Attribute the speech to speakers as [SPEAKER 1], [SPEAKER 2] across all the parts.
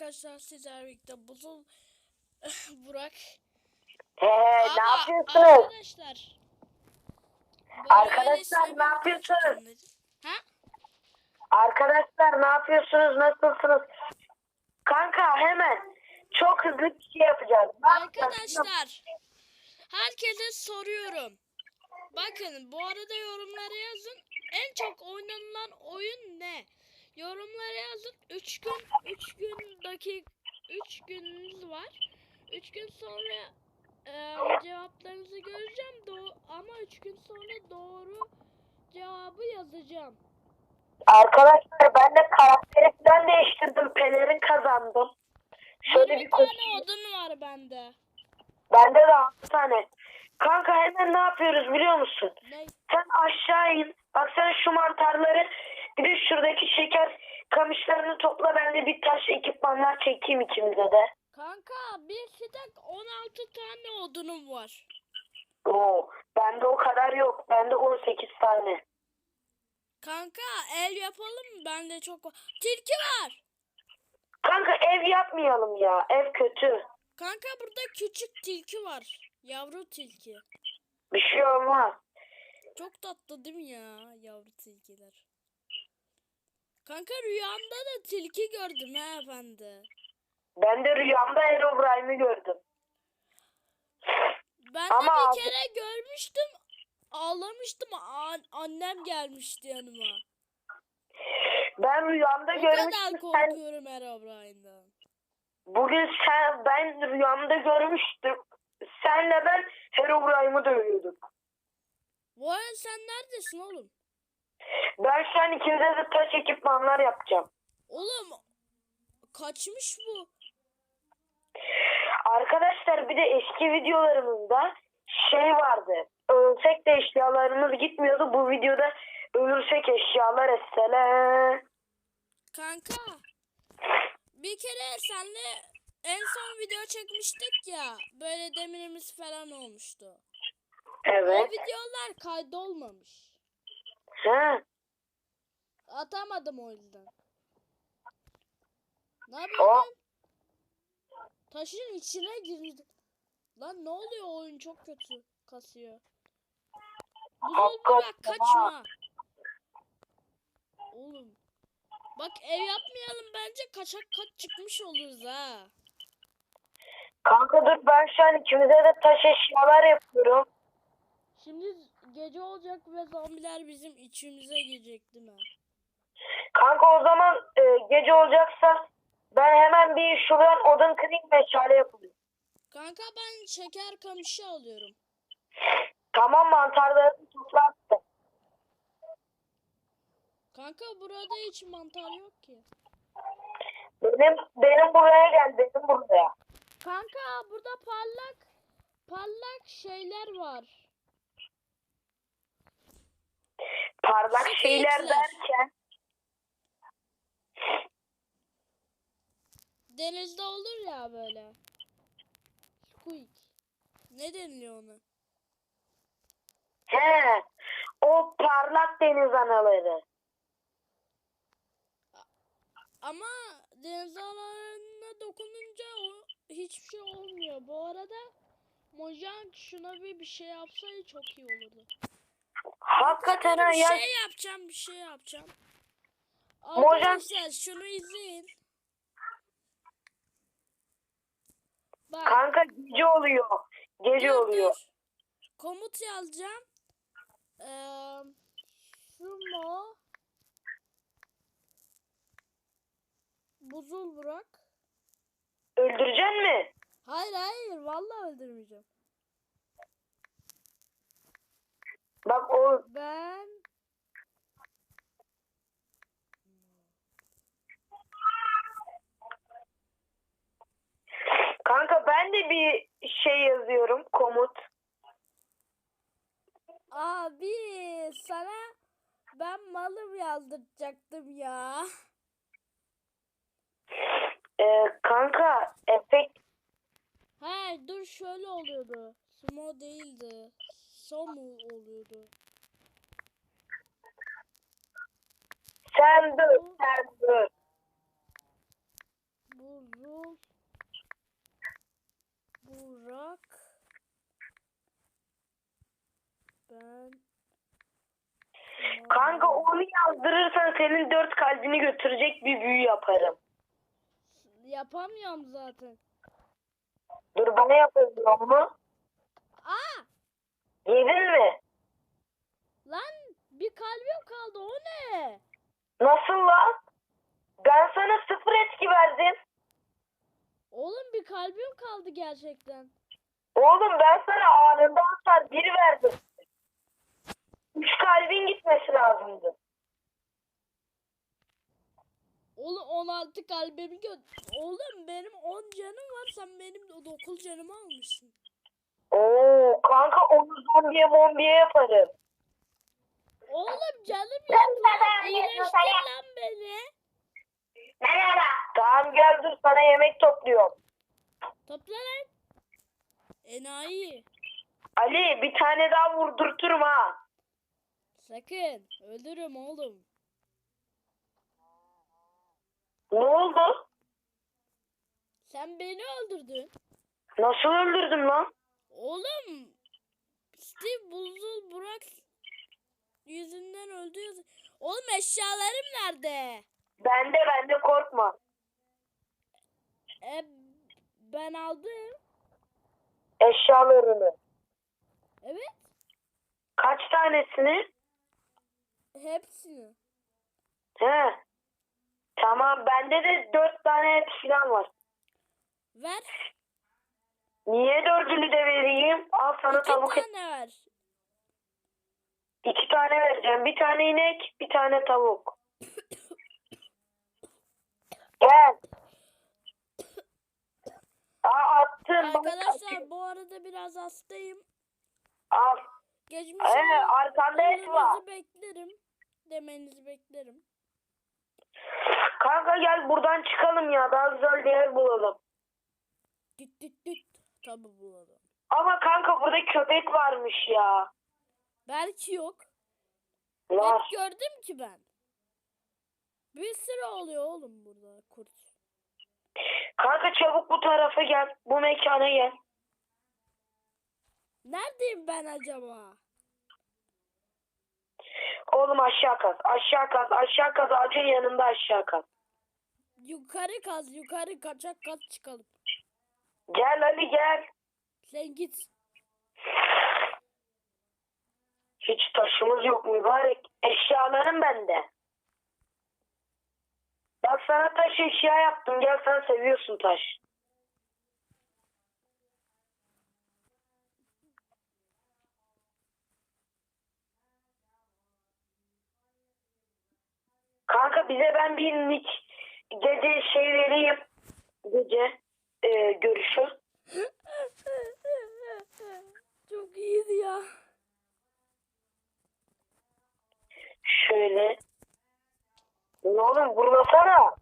[SPEAKER 1] arkadaşlar sizlerle birlikte buzul Burak.
[SPEAKER 2] He he ne yapıyorsunuz?
[SPEAKER 1] Arkadaşlar.
[SPEAKER 2] Arkadaşlar, ne yapıyorsunuz?
[SPEAKER 1] Ha?
[SPEAKER 2] Arkadaşlar ne yapıyorsunuz? Nasılsınız? Kanka hemen çok hızlı bir şey yapacağız. Ne?
[SPEAKER 1] Arkadaşlar. Herkese soruyorum. Bakın bu arada yorumlara yazın. En çok oynanılan oyun ne? Yorumlara yazın. 3 gün 3 gün dakik 3 gününüz var. 3 gün sonra e, cevaplarınızı göreceğim. Do ama 3 gün sonra doğru cevabı yazacağım.
[SPEAKER 2] Arkadaşlar ben de karakteri falan değiştirdim. Pelerin kazandım. Şöyle
[SPEAKER 1] 20
[SPEAKER 2] bir
[SPEAKER 1] tane
[SPEAKER 2] koşayım.
[SPEAKER 1] odun var bende.
[SPEAKER 2] Bende de 6 tane. Kanka hemen ne yapıyoruz biliyor musun?
[SPEAKER 1] Ne?
[SPEAKER 2] Sen aşağı in. Bak sen şu mantarları bir de şuradaki şeker kamışlarını topla. Ben de bir taş ekipmanlar çekeyim ikimize de.
[SPEAKER 1] Kanka bir stek 16 tane odunum var.
[SPEAKER 2] Oo, bende o kadar yok. Bende 18 tane.
[SPEAKER 1] Kanka ev yapalım mı? Bende çok var. Tilki var.
[SPEAKER 2] Kanka ev yapmayalım ya. Ev kötü.
[SPEAKER 1] Kanka burada küçük tilki var. Yavru tilki.
[SPEAKER 2] Bir şey olmaz.
[SPEAKER 1] Çok tatlı değil mi ya yavru tilkiler? Kanka rüyamda da tilki gördüm ha efendi.
[SPEAKER 2] Ben de rüyamda Herobrine'i gördüm.
[SPEAKER 1] Ben
[SPEAKER 2] Ama
[SPEAKER 1] de bir kere görmüştüm. Ağlamıştım. An- annem gelmişti yanıma.
[SPEAKER 2] Ben rüyamda
[SPEAKER 1] kadar
[SPEAKER 2] görmüştüm. Sen,
[SPEAKER 1] korkuyorum Herobrine'den.
[SPEAKER 2] bugün sen ben rüyamda görmüştüm. Senle ben Herobrine'ı dövüyorduk.
[SPEAKER 1] Bu arada sen neredesin oğlum?
[SPEAKER 2] Ben şu an ikimize de taş ekipmanlar yapacağım.
[SPEAKER 1] Oğlum kaçmış bu.
[SPEAKER 2] Arkadaşlar bir de eski videolarımızda şey vardı. Ölsek de eşyalarımız gitmiyordu. Bu videoda ölürsek eşyalar esseler.
[SPEAKER 1] Kanka bir kere senle en son video çekmiştik ya böyle demirimiz falan olmuştu. O
[SPEAKER 2] Evet.
[SPEAKER 1] videolar kaydolmamış.
[SPEAKER 2] He.
[SPEAKER 1] Atamadım o yüzden. Ne yapıyorsun? Taşın içine girdi. Lan ne oluyor oyun çok kötü kasıyor. Buzul bırak kaçma. Oğlum. Bak ev yapmayalım bence kaçak kaç çıkmış oluruz ha.
[SPEAKER 2] kanka dur ben şu an ikimize de taş eşyalar yapıyorum.
[SPEAKER 1] Şimdi gece olacak ve zombiler bizim içimize girecek değil mi?
[SPEAKER 2] Kanka o zaman e, gece olacaksa ben hemen bir şuradan odun kırayım meşale yapayım.
[SPEAKER 1] Kanka ben şeker kamışı alıyorum.
[SPEAKER 2] Tamam mantarları toplattım.
[SPEAKER 1] Kanka burada hiç mantar yok ki.
[SPEAKER 2] Benim benim buraya gel benim buraya.
[SPEAKER 1] Kanka burada parlak parlak şeyler var.
[SPEAKER 2] Parlak
[SPEAKER 1] Su
[SPEAKER 2] şeyler
[SPEAKER 1] keyifler.
[SPEAKER 2] derken
[SPEAKER 1] Denizde olur ya böyle. Squid. Ne deniliyor ona?
[SPEAKER 2] he o parlak deniz anaları.
[SPEAKER 1] Ama deniz analarına dokununca o, hiçbir şey olmuyor. Bu arada Mojang şuna bir bir şey yapsaydı çok iyi olurdu.
[SPEAKER 2] Hakikaten ha
[SPEAKER 1] bir
[SPEAKER 2] ya.
[SPEAKER 1] şey yapacağım, bir şey yapacağım. Arkadaşlar şunu izleyin. Bak.
[SPEAKER 2] Kanka gece oluyor. Gece
[SPEAKER 1] dur,
[SPEAKER 2] oluyor.
[SPEAKER 1] dur. Komut yazacağım. Ee, sumo buzul bırak.
[SPEAKER 2] Öldüreceksin mi?
[SPEAKER 1] Hayır hayır vallahi öldürmeyeceğim.
[SPEAKER 2] Bak o
[SPEAKER 1] Ben
[SPEAKER 2] kanka ben de bir şey yazıyorum komut.
[SPEAKER 1] abi sana ben malım yazdıracaktım ya.
[SPEAKER 2] Ee, kanka efekt
[SPEAKER 1] Hayır dur şöyle oluyordu. Sumo değildi. Somu oluyordu.
[SPEAKER 2] sen dur sen dur.
[SPEAKER 1] Bu Buzul Burak Ben
[SPEAKER 2] Kanka onu yazdırırsan senin dört kalbini götürecek bir büyü yaparım.
[SPEAKER 1] Yapamıyorum zaten.
[SPEAKER 2] Dur bana yapalım onu.
[SPEAKER 1] Aa!
[SPEAKER 2] Yedin mi?
[SPEAKER 1] Lan bir kalbim kaldı o ne?
[SPEAKER 2] Nasıl lan? Ben sana sıfır etki verdim.
[SPEAKER 1] Oğlum bir kalbim kaldı gerçekten.
[SPEAKER 2] Oğlum ben sana anında hasar bir verdim. Üç kalbin gitmesi lazımdı.
[SPEAKER 1] Oğlum 16 kalbimi gö... Oğlum benim 10 canım var sen benim 9 canımı almışsın.
[SPEAKER 2] Oo zombiye mombiye yaparım.
[SPEAKER 1] Oğlum canım yok lan. İyileştir lan beni.
[SPEAKER 2] Merhaba. Tamam gel dur sana yemek topluyorum.
[SPEAKER 1] Topla lan. Enayi.
[SPEAKER 2] Ali bir tane daha vurdurturum ha.
[SPEAKER 1] Sakın. Öldürürüm oğlum.
[SPEAKER 2] Ne oldu?
[SPEAKER 1] Sen beni öldürdün.
[SPEAKER 2] Nasıl öldürdün lan?
[SPEAKER 1] Oğlum. Steve Buzul Burak yüzünden öldü. Oğlum eşyalarım nerede?
[SPEAKER 2] Bende bende korkma.
[SPEAKER 1] E, ben aldım.
[SPEAKER 2] Eşyalarını.
[SPEAKER 1] Evet.
[SPEAKER 2] Kaç tanesini?
[SPEAKER 1] Hepsini.
[SPEAKER 2] He. Tamam bende de dört tane falan var.
[SPEAKER 1] Ver.
[SPEAKER 2] Niye dördünü de vereyim? Al sana
[SPEAKER 1] İki
[SPEAKER 2] tavuk
[SPEAKER 1] tane ver.
[SPEAKER 2] İki tane vereceğim. Bir tane inek, bir tane tavuk. Gel. Aa attın. bak.
[SPEAKER 1] Arkadaşlar bu arada biraz hastayım.
[SPEAKER 2] Al.
[SPEAKER 1] Geçmiş
[SPEAKER 2] Ee, arkanda et var.
[SPEAKER 1] beklerim. Demenizi beklerim.
[SPEAKER 2] Kanka gel buradan çıkalım ya. Daha güzel bir yer bulalım.
[SPEAKER 1] Düt düt düt. Tabi bulalım.
[SPEAKER 2] Ama kanka burada köpek varmış ya.
[SPEAKER 1] Belki yok.
[SPEAKER 2] Var.
[SPEAKER 1] Hep gördüm ki ben. Bir sürü oluyor oğlum burada kurt.
[SPEAKER 2] Kanka çabuk bu tarafa gel. Bu mekana gel.
[SPEAKER 1] Neredeyim ben acaba?
[SPEAKER 2] Oğlum aşağı kaz. Aşağı kaz. Aşağı kaz. Ağacın yanında aşağı kaz.
[SPEAKER 1] Yukarı kaz yukarı kaçak kat çıkalım.
[SPEAKER 2] Gel Ali gel.
[SPEAKER 1] Sen git.
[SPEAKER 2] Hiç taşımız yok mübarek. Eşyalarım bende. Bak sana taş eşya yaptım. Gel sen seviyorsun taş. Kanka bize ben bir nick gece şey vereyim. Gece e, görüşü.
[SPEAKER 1] Çok iyiydi ya.
[SPEAKER 2] Şöyle. Ne oğlum vurmasana.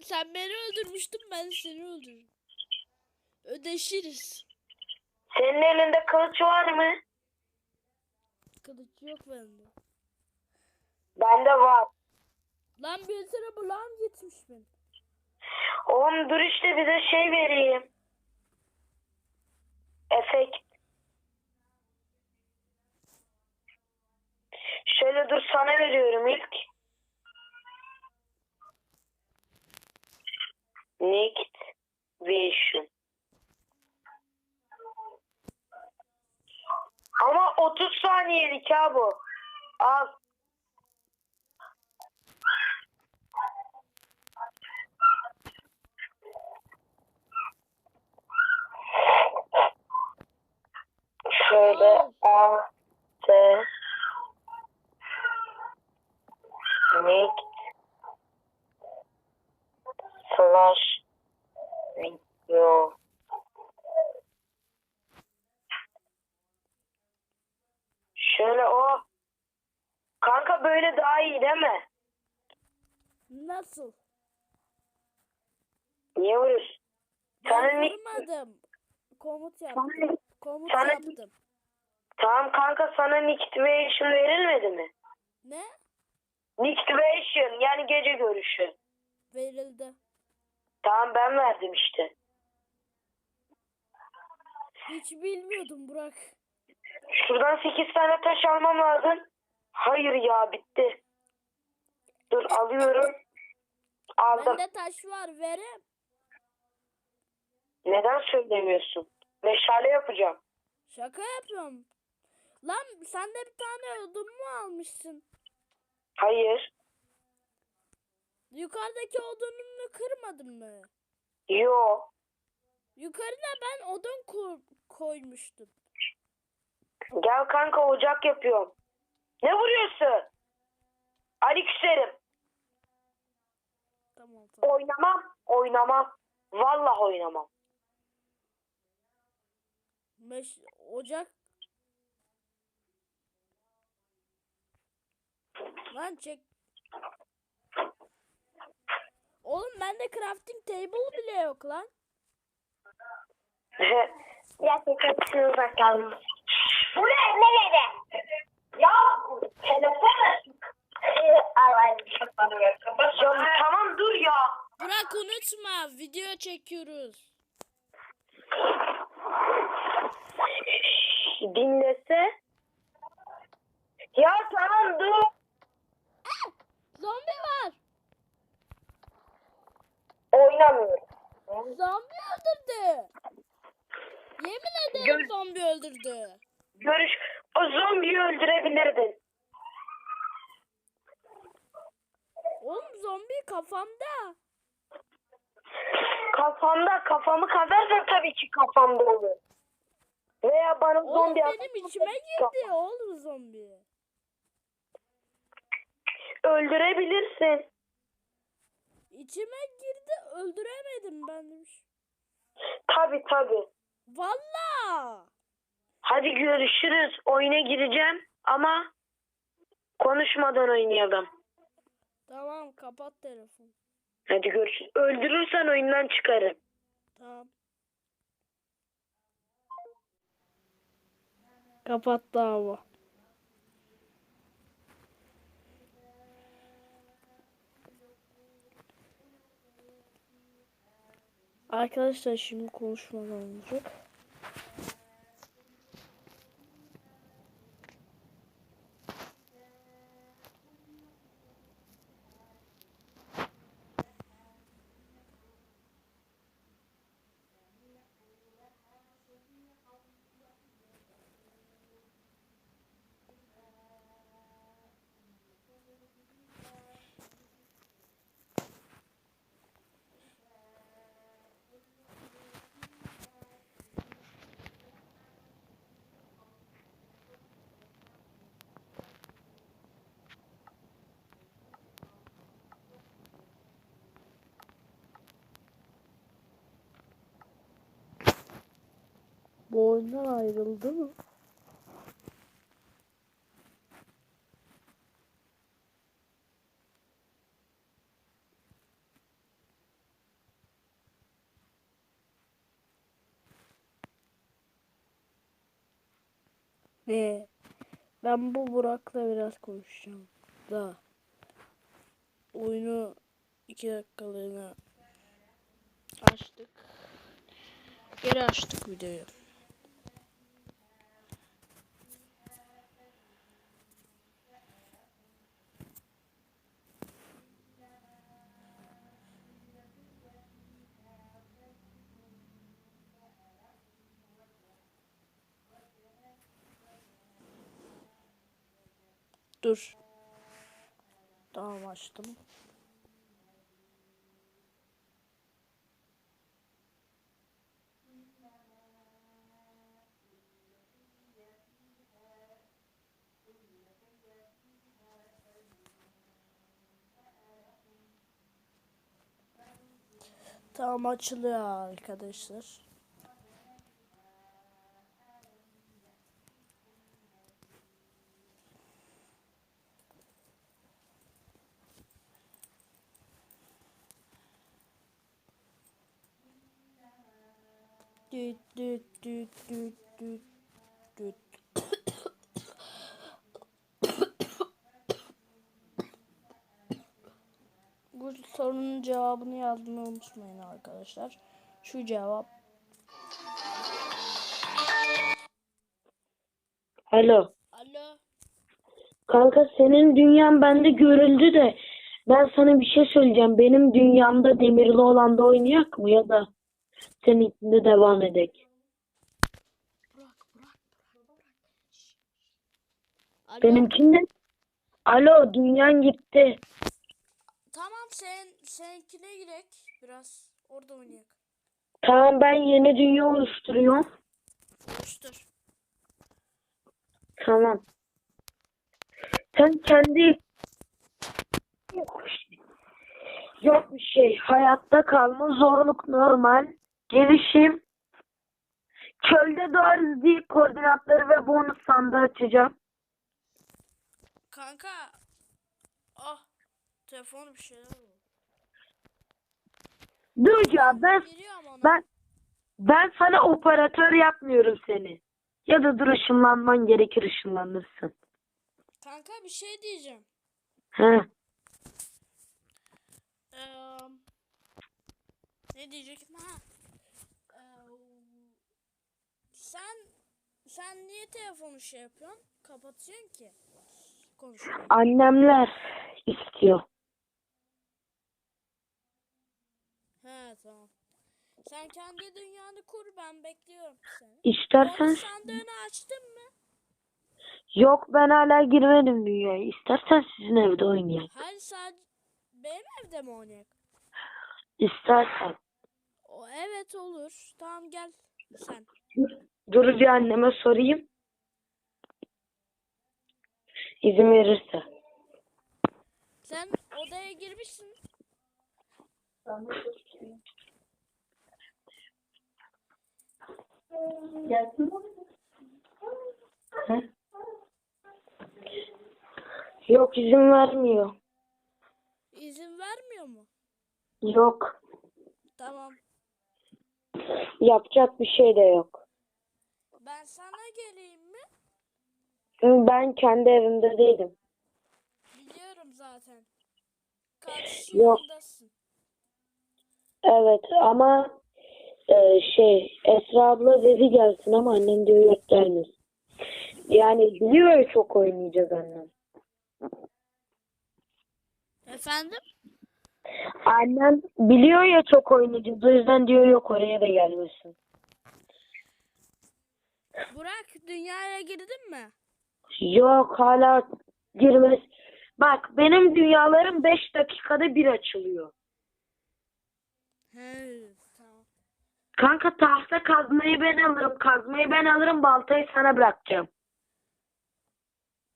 [SPEAKER 1] Sen beni öldürmüştün ben seni öldürdüm. Ödeşiriz.
[SPEAKER 2] Senin elinde kılıç var mı?
[SPEAKER 1] Kılıç yok bende.
[SPEAKER 2] Bende var.
[SPEAKER 1] Lan bir sıra bulan gitmiş benim.
[SPEAKER 2] Oğlum dur işte bize şey vereyim. Efekt. Şöyle dur sana veriyorum ilk. Nicked Vision. Ama 30 saniyelik ha bu. Al. Şöyle A T Nick slash video Şöyle o Kanka böyle daha iyi değil mi?
[SPEAKER 1] Nasıl?
[SPEAKER 2] Niye vuruyorsun? Sana
[SPEAKER 1] Ben
[SPEAKER 2] nick
[SPEAKER 1] vurmadım. Komut yaptım.
[SPEAKER 2] Sana-
[SPEAKER 1] Komut
[SPEAKER 2] sana-
[SPEAKER 1] yaptım.
[SPEAKER 2] Tamam kanka sana Nicktivation verilmedi mi?
[SPEAKER 1] Ne?
[SPEAKER 2] Nicktivation yani gece görüşü.
[SPEAKER 1] Verildi.
[SPEAKER 2] Tamam ben verdim işte.
[SPEAKER 1] Hiç bilmiyordum Burak.
[SPEAKER 2] Şuradan 8 tane taş almam lazım. Hayır ya bitti. Dur alıyorum. Aldım.
[SPEAKER 1] Bende taş var verem.
[SPEAKER 2] Neden söylemiyorsun? Meşale yapacağım.
[SPEAKER 1] Şaka yapıyorum. Lan sen de bir tane odun mu almışsın?
[SPEAKER 2] Hayır.
[SPEAKER 1] Yukarıdaki odununu kırmadın mı?
[SPEAKER 2] Yo.
[SPEAKER 1] Yukarına ben odun ko- koymuştum.
[SPEAKER 2] Gel kanka ocak yapıyorum. Ne vuruyorsun? Ali küserim.
[SPEAKER 1] Tamam tamam.
[SPEAKER 2] Oynamam. Oynamam. Vallahi oynamam.
[SPEAKER 1] Meş ocak. Lan çek. Oğlum bende crafting table bile yok lan.
[SPEAKER 2] Gerçekten şunu bakalım. Bu ne? Nerede? Ya telefon Tamam dur ya.
[SPEAKER 1] Burak unutma video çekiyoruz.
[SPEAKER 2] Dinlese. Ya tamam dur.
[SPEAKER 1] Zombi var.
[SPEAKER 2] Oynamıyorum.
[SPEAKER 1] Zombi öldürdü. Yemin ederim
[SPEAKER 2] Gör-
[SPEAKER 1] zombi öldürdü.
[SPEAKER 2] Görüş. O zombiyi öldürebilirdin.
[SPEAKER 1] Oğlum zombi kafamda.
[SPEAKER 2] Kafamda kafamı kazarsan tabii ki kafamda olur. Veya bana
[SPEAKER 1] Oğlum
[SPEAKER 2] zombi
[SPEAKER 1] benim içime girdi oğlum zombi.
[SPEAKER 2] öldürebilirsin.
[SPEAKER 1] İçime girdi öldüremedim ben demiş.
[SPEAKER 2] Tabii tabii.
[SPEAKER 1] Valla.
[SPEAKER 2] Hadi görüşürüz. Oyuna gireceğim ama konuşmadan oynayalım.
[SPEAKER 1] Tamam kapat telefon.
[SPEAKER 2] Hadi görüşürüz. Öldürürsen oyundan çıkarım.
[SPEAKER 1] Tamam. Kapattı ama. Arkadaşlar şimdi konuşmadan olacak. Bu oyundan ayrıldı mı? Ee, ben bu Burak'la biraz konuşacağım. Da oyunu iki dakikalığına açtık. Geri açtık videoyu. Dur. Tamam açtım. Tamam açılıyor arkadaşlar. Düt düt düt düt düt düt. Bu sorunun cevabını yazmayı unutmayın arkadaşlar. Şu cevap.
[SPEAKER 2] Alo.
[SPEAKER 1] Alo.
[SPEAKER 2] Kanka senin dünyan bende görüldü de ben sana bir şey söyleyeceğim. Benim dünyamda demirli olan da oynayak mı ya da seninkinde devam edek?
[SPEAKER 1] Bırak bırak bırak bırak. Şş. Alo.
[SPEAKER 2] Benimkinde Alo dünyan gitti.
[SPEAKER 1] Tamam sen seninkine girek biraz. Orada oynayak.
[SPEAKER 2] Tamam ben yeni dünya oluşturuyorum.
[SPEAKER 1] Oluştur.
[SPEAKER 2] Tamam. Sen kendi yok bir şey. Hayatta kalma, zorluk normal, gelişim. Çölde doğarız diye koordinatları ve bonus sandığı açacağım.
[SPEAKER 1] Kanka. Ah. Telefon bir şeyler oldu.
[SPEAKER 2] Dur ya ben ben ben sana operatör yapmıyorum seni. Ya da dur ışınlanman gerekir ışınlanırsın.
[SPEAKER 1] Kanka bir şey diyeceğim.
[SPEAKER 2] He.
[SPEAKER 1] Eee, ne diyecektim ha? Eee, sen sen niye telefonu şey yapıyorsun? Kapatıyorsun ki.
[SPEAKER 2] Annemler istiyor.
[SPEAKER 1] He tamam. Sen kendi dünyanı kur ben bekliyorum seni.
[SPEAKER 2] İstersen
[SPEAKER 1] Bonus sandığını açtın mı?
[SPEAKER 2] Yok ben hala girmedim dünyaya. İstersen sizin evde oynayalım.
[SPEAKER 1] Hayır sadece benim evde mi oynayak?
[SPEAKER 2] İstersen.
[SPEAKER 1] O evet olur. Tamam gel sen.
[SPEAKER 2] Dur bir anneme sorayım. İzin verirse.
[SPEAKER 1] Sen odaya girmişsin.
[SPEAKER 2] He? Yok izin vermiyor.
[SPEAKER 1] İzin vermiyor mu?
[SPEAKER 2] Yok.
[SPEAKER 1] Tamam.
[SPEAKER 2] Yapacak bir şey de yok.
[SPEAKER 1] Ben sana geleyim mi?
[SPEAKER 2] Ben kendi evimde değilim.
[SPEAKER 1] Biliyorum zaten. Karşı
[SPEAKER 2] Yok.
[SPEAKER 1] yandasın.
[SPEAKER 2] Evet ama e, şey Esra abla dedi gelsin ama annem diyor yok gelmesin. Yani biliyor ya çok oynayacağız annem.
[SPEAKER 1] Efendim?
[SPEAKER 2] Annem biliyor ya çok oynayacağız. O yüzden diyor yok oraya da gelmesin.
[SPEAKER 1] Burak dünyaya girdin mi?
[SPEAKER 2] Yok hala girmez. Bak benim dünyalarım 5 dakikada bir açılıyor.
[SPEAKER 1] He tamam.
[SPEAKER 2] Kanka tahta kazmayı ben alırım. Kazmayı ben alırım. Baltayı sana bırakacağım.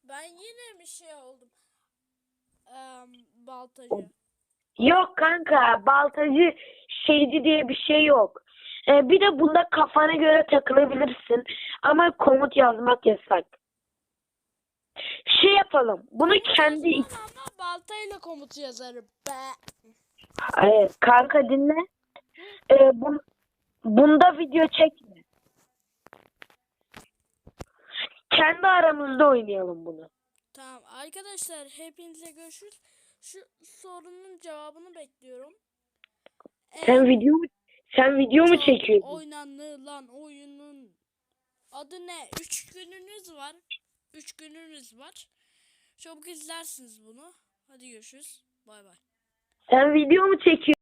[SPEAKER 1] Ben yine bir şey oldum. Eee baltacı.
[SPEAKER 2] Yok kanka baltacı şeyci diye bir şey yok. Ee, bir de bunda kafana göre takılabilirsin. Ama komut yazmak yasak. Şey yapalım. Bunu kendi...
[SPEAKER 1] Ama baltayla komut yazarım. Be.
[SPEAKER 2] Hayır, kanka dinle. Ee, bu, bunda video çekme. Kendi aramızda oynayalım bunu.
[SPEAKER 1] Tamam arkadaşlar hepinize görüşürüz. Şu sorunun cevabını bekliyorum.
[SPEAKER 2] Sen video mu sen video mu çekiyorsun?
[SPEAKER 1] Oynanılan oyunun adı ne? Üç gününüz var. Üç gününüz var. Çabuk izlersiniz bunu. Hadi görüşürüz. Bay bay.
[SPEAKER 2] Sen video mu çekiyorsun?